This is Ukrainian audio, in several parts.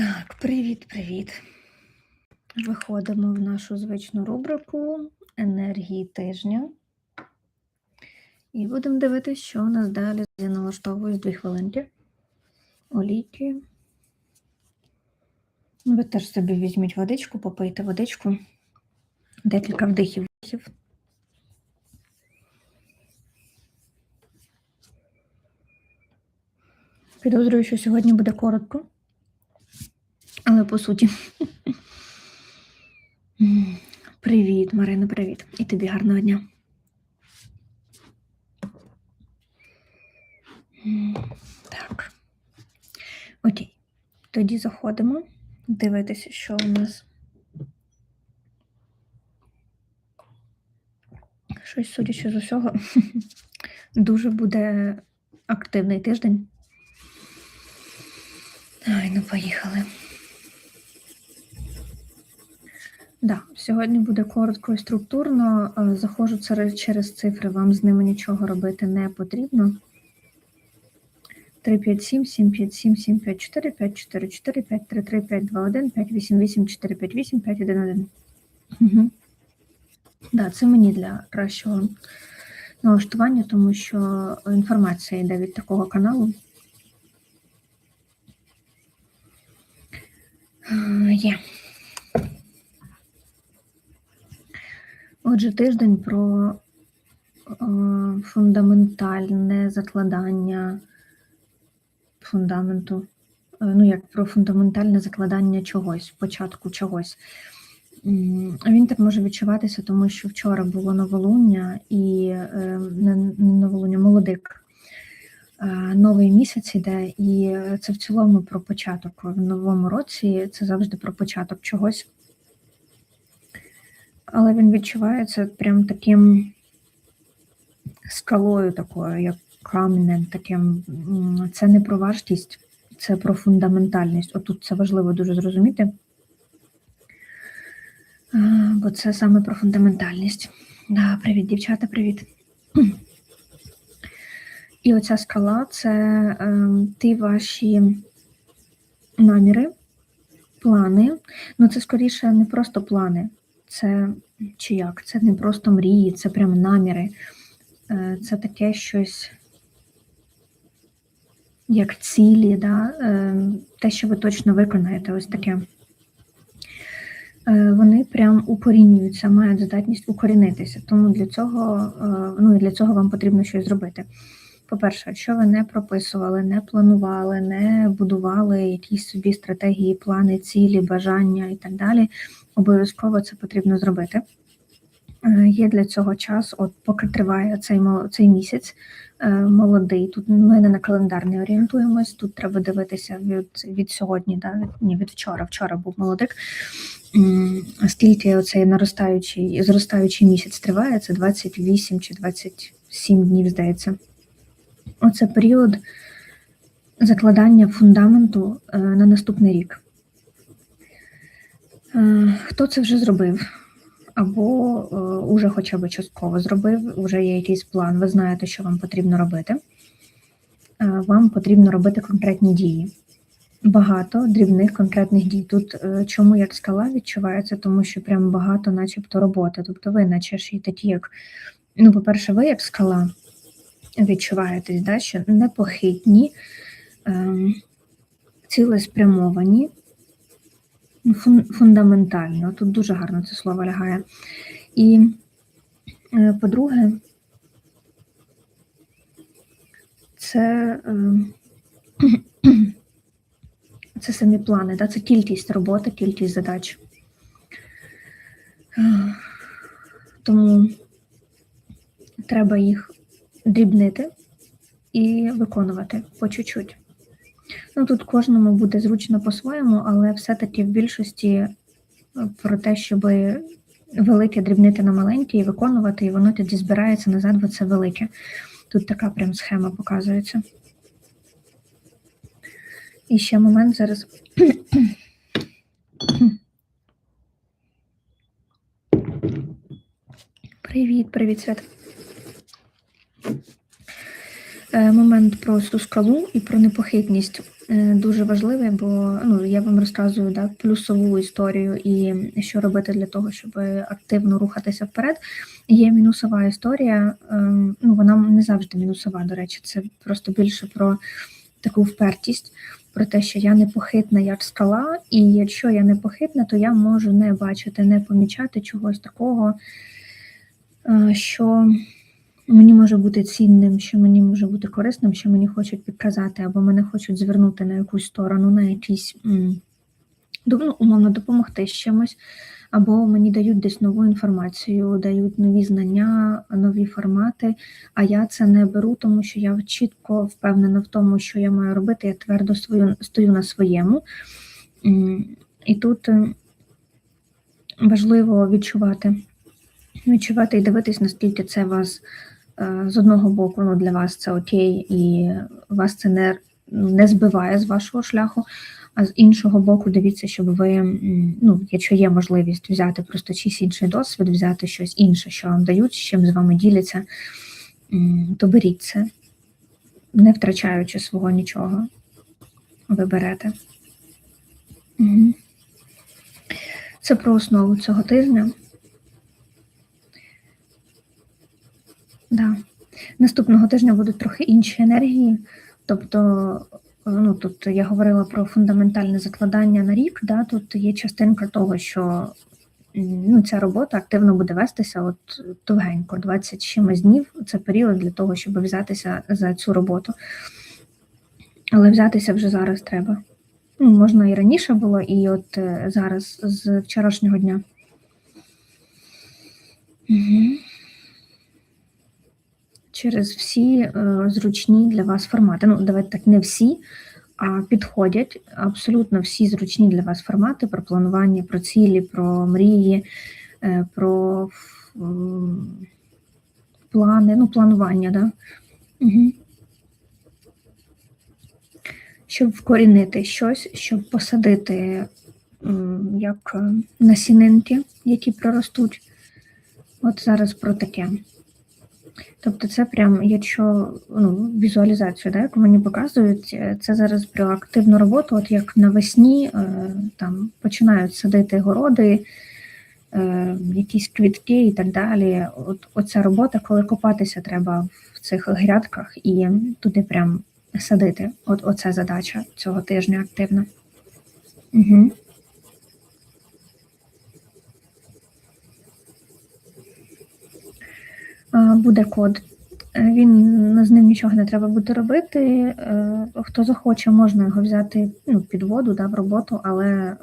Так, привіт-привіт. Виходимо в нашу звичну рубрику енергії тижня. І будемо дивитися, що у нас далі. Я налаштовую дві хвилинки. Олійки. Ви теж собі візьміть водичку, попийте водичку. Декілька вдихів. вдихів. Підозрюю, що сьогодні буде коротко. По суті. Привіт, Марина, привіт. І тобі гарного дня. Так. Окей. Тоді заходимо дивитися, що у нас. Щось, судячи з усього, дуже буде активний тиждень. Ай, ну поїхали. Да, сьогодні буде коротко і структурно. Е, Заходжу через цифри, вам з ними нічого робити не потрібно. 3, 5, 7, 7, 5, 7, 7, 5, 4, 5, 4, 4, 5, 3, 3, 5, 2, 1, 5, 8, 8, 4, 5, 8, 5, 1, 1. Угу. Да, це мені для кращого налаштування, тому що інформація йде від такого каналу. Е, Є. Отже, тиждень про е, фундаментальне закладання фундаменту. Е, Ну, як про фундаментальне закладання чогось, початку чогось. Він так може відчуватися, тому що вчора було новолуння і е, не новолуння, молодик. Новий місяць іде, і це в цілому про початок. В новому році це завжди про початок чогось. Але він відчувається прям таким скалою такою, як каменем таким. Це не про важкість, це про фундаментальність. Отут це важливо дуже зрозуміти. Бо це саме про фундаментальність. Да, привіт, дівчата, привіт. І оця скала це е, ті ваші наміри, плани. Ну, це скоріше не просто плани, це чи як? Це не просто мрії, це прям наміри. Е, Це таке щось як цілі, да? е, те, що ви точно виконаєте, ось таке. Е, Вони прям укорінюються, мають здатність укорінитися. Тому для цього, ну для цього вам потрібно щось зробити. По-перше, якщо ви не прописували, не планували, не будували якісь собі стратегії, плани, цілі, бажання і так далі, обов'язково це потрібно зробити. Е, Є для цього час, от поки триває цей цей місяць е, молодий. Тут ми не на календар не орієнтуємось. Тут треба дивитися від, від сьогодні, да? ні, від вчора. Вчора був молодик. Скільки оцей наростаючий, зростаючий місяць триває? Це 28 чи 27 днів, здається. Оце період закладання фундаменту е, на наступний рік. Е, Хто це вже зробив? Або е, уже хоча б частково зробив, вже є якийсь план, ви знаєте, що вам потрібно робити. Е, Вам потрібно робити конкретні дії. Багато дрібних конкретних дій. Тут е, чому як скала відчувається, тому що прям багато, начебто, роботи. Тобто ви, наче ж і такі, як, ну, по-перше, ви як скала відчуваєтесь, да, що непохитні, ем, цілеспрямовані, фун, фундаментально. Тут дуже гарно це слово лягає. І, е, по-друге, це, ем, це самі плани, да? це кількість роботи, кількість задач. Тому треба їх дрібнити і виконувати по чуть-чуть. Ну, тут кожному буде зручно по-своєму, але все-таки в більшості е, про те, щоб велике дрібнити на маленьке і виконувати, і воно тоді збирається назад в це велике. Тут така прям схема показується. І ще момент зараз. Привіт, привіт, Свят. Е, Е, Момент про цю скалу і про непохитність е, дуже важливий, бо ну я вам розказую да, плюсову історію і що робити для того, щоб активно рухатися вперед. Є мінусова історія. ем, Ну вона не завжди мінусова. До речі, це просто більше про таку впертість, про те, що я непохитна як скала, і якщо я непохитна, то я можу не бачити, не помічати чогось такого, е, що мені може бути цінним, що мені може бути корисним, що мені хочуть підказати, або мене хочуть звернути на якусь сторону, на якісь ну, умовно допомогти з чимось, або мені дають десь нову інформацію, дають нові знання, нові формати. А я це не беру, тому що я чітко впевнена в тому, що я маю робити. Я твердо свою стою на своєму. І тут важливо відчувати, відчувати і дивитись, наскільки це вас з одного боку, ну для вас це окей, і вас це не, не збиває з вашого шляху. А з іншого боку, дивіться, щоб ви, ну, якщо є можливість взяти просто чийсь інший досвід, взяти щось інше, що вам дають, з чим з вами діляться, то беріть це, не втрачаючи свого нічого. Ви берете. Це про основу цього тижня. Да. Наступного тижня будуть трохи інші енергії. Тобто, ну тут я говорила про фундаментальне закладання на рік. Да, тут є частинка того, що ну, ця робота активно буде вестися от довгенько, 20 з чимось днів. Це період для того, щоб взятися за цю роботу. Але взятися вже зараз треба. Ну, можна і раніше було, і от е, зараз з вчорашнього дня. Угу. Через всі е, зручні для вас формати. Ну, давайте так, не всі, а підходять абсолютно всі зручні для вас формати про планування, про цілі, про мрії, е, про плани, ну, планування, да? Угу. Щоб вкорінити щось, щоб посадити як е, насінинки, які проростуть. От зараз про таке. Тобто, це прям, якщо ну, візуалізацію, да, яку мені показують, е, це зараз про активну роботу, от як навесні е, там починають садити городи, е, якісь квітки і так далі. От оця робота, коли копатися треба в цих грядках і туди прям садити. От оце задача цього тижня активна. Угу. Буде код. Е, Він з ним нічого не треба буде робити. Е, Хто захоче, можна його взяти ну, під воду да, в роботу, але е,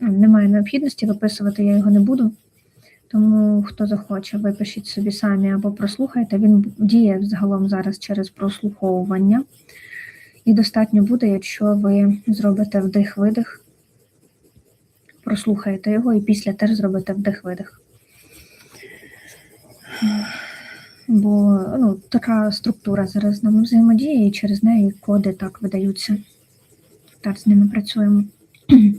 ну, немає необхідності виписувати, я його не буду. Тому хто захоче, випишіть собі самі або прослухайте. Він діє загалом зараз через прослуховування. І достатньо буде, якщо ви зробите вдих-видих, прослухаєте його і після теж зробите вдих-видих. Бо ну, така структура зараз з нами взаємодіє, і через неї коди так видаються. Так, з ними працюємо.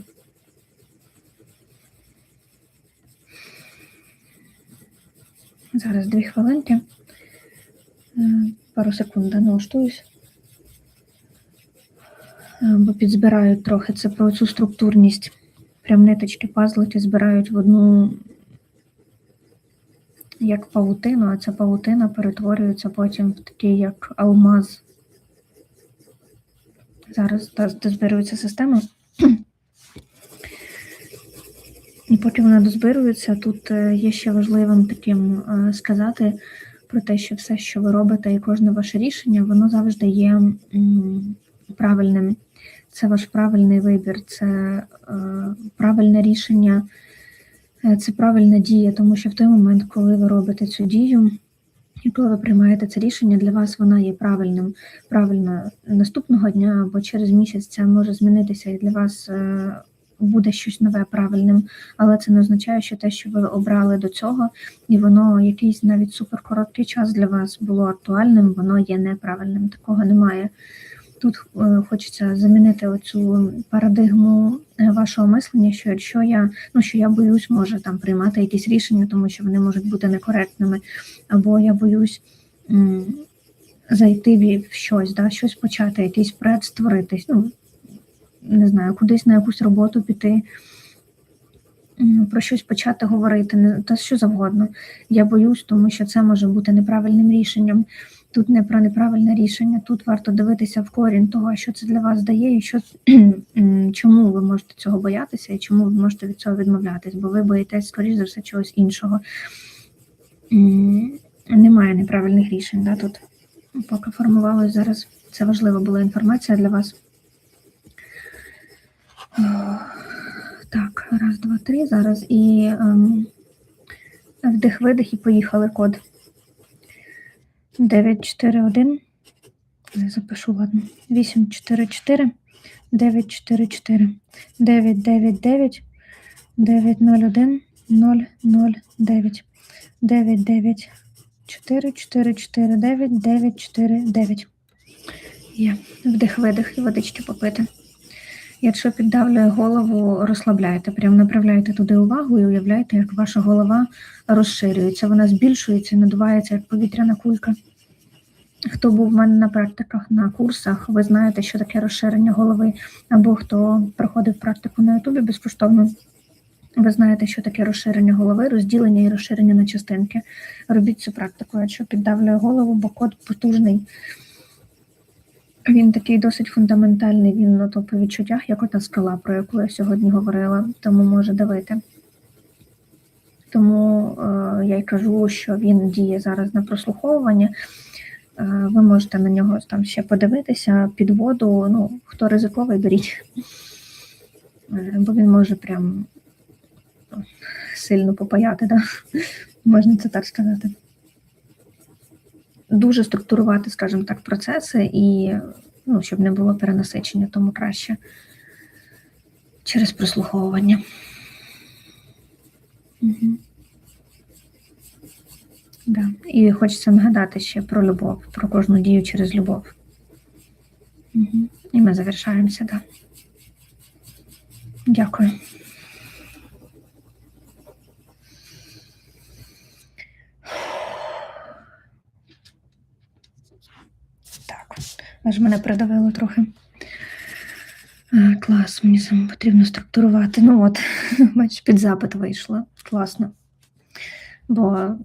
Зараз дві хвилинки. Е, Пару секунд налаштуюсь. Е, Бо підзбирають трохи це про цю структурність. Прям ниточки пазлики збирають в одну як павутину, а ця павутина перетворюється потім в такий як алмаз. Зараз дозбирується система. І поки вона дозбирується, тут е, є ще важливим таким е, сказати про те, що все, що ви робите, і кожне ваше рішення, воно завжди є правильним. Це ваш правильний вибір, це е, правильне рішення. Е, Це правильна дія, тому що в той момент, коли ви робите цю дію, і коли ви приймаєте це рішення, для вас вона є правильним. Правильно наступного дня або через місяць це може змінитися, і для вас е, буде щось нове правильним. Але це не означає, що те, що ви обрали до цього, і воно якийсь навіть суперкороткий час для вас було актуальним, воно є неправильним. Такого немає. Тут е, хочеться замінити оцю парадигму е, вашого мислення, що якщо я ну що я боюсь, може там приймати якісь рішення, тому що вони можуть бути некоректними, або я боюсь зайти в щось, да, щось почати, якийсь проект створитись, ну, не знаю, кудись на якусь роботу піти, про щось почати говорити, не- та що завгодно. Я боюсь, тому що це може бути неправильним рішенням. Тут не про неправильне рішення, тут варто дивитися в корінь того, що це для вас дає, і що чому ви можете цього боятися, і чому ви можете від цього відмовлятись, бо ви боїтесь, скоріш за все, чогось іншого. Немає неправильних рішень. Да, тут поки формувалось зараз. Це важлива була інформація для вас. Так, раз, два, три. Зараз і ем, вдих, видих і поїхали код. 941. Я запишу, ладно. 844 944 999 901 009 99 4 4 4 9 9 4 9. Є. Вдих, видих і водички попити. Якщо піддавлює голову, розслабляйте, прям направляйте туди увагу і уявляйте, як ваша голова розширюється, вона збільшується надувається як повітряна кулька. Хто був в мене на практиках, на курсах, ви знаєте, що таке розширення голови, або хто проходив практику на Ютубі безкоштовно, ви знаєте, що таке розширення голови, розділення і розширення на частинки. Робіть цю практику, якщо піддавлює голову, бо код потужний. Він такий досить фундаментальний, він ну, то по відчуттях, як ота скала, про яку я сьогодні говорила, тому може давити. Тому е, я й кажу, що він діє зараз на прослуховування. Е, ви можете на нього там ще подивитися під воду. Ну, хто ризиковий, беріть. Е, бо він може прям ну, сильно попаяти, да? можна це так сказати. Дуже структурувати, скажімо так, процеси і ну, щоб не було перенасичення, тому краще через прослуховування. Угу. Да. І хочеться нагадати ще про любов, про кожну дію через любов. Угу. І ми завершаємося, да. Дякую. Так, аж мене придавило трохи. Клас, мені саме потрібно структурувати. Ну от, бачиш, під запит вийшло. Класно. Бо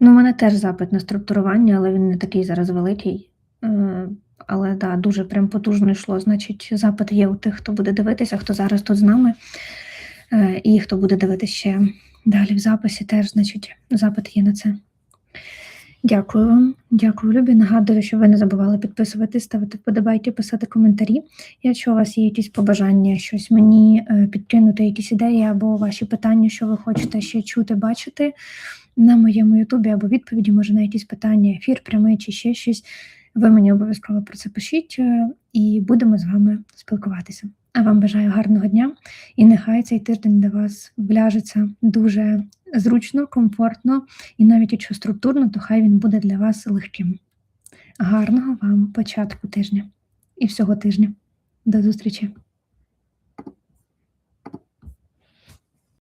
ну, у мене теж запит на структурування, але він не такий зараз великий. Е, Але да, дуже прям потужно йшло. Значить, запит є у тих, хто буде дивитися, хто зараз тут з нами, Е, і хто буде дивитися ще далі в записі, теж, значить, запит є на це. Дякую вам, дякую, Любі. Нагадую, що ви не забували підписувати, ставити вподобайки, писати коментарі. Якщо у вас є якісь побажання, щось мені е, підкинути, якісь ідеї або ваші питання, що ви хочете ще чути, бачити на моєму Ютубі, або відповіді, може на якісь питання, ефір прямий чи ще щось. Ви мені обов'язково про це пишіть е, і будемо з вами спілкуватися. А вам бажаю гарного дня і нехай цей тиждень для вас вляжеться дуже зручно, комфортно і навіть якщо структурно, то хай він буде для вас легким. Гарного вам початку тижня і всього тижня. До зустрічі!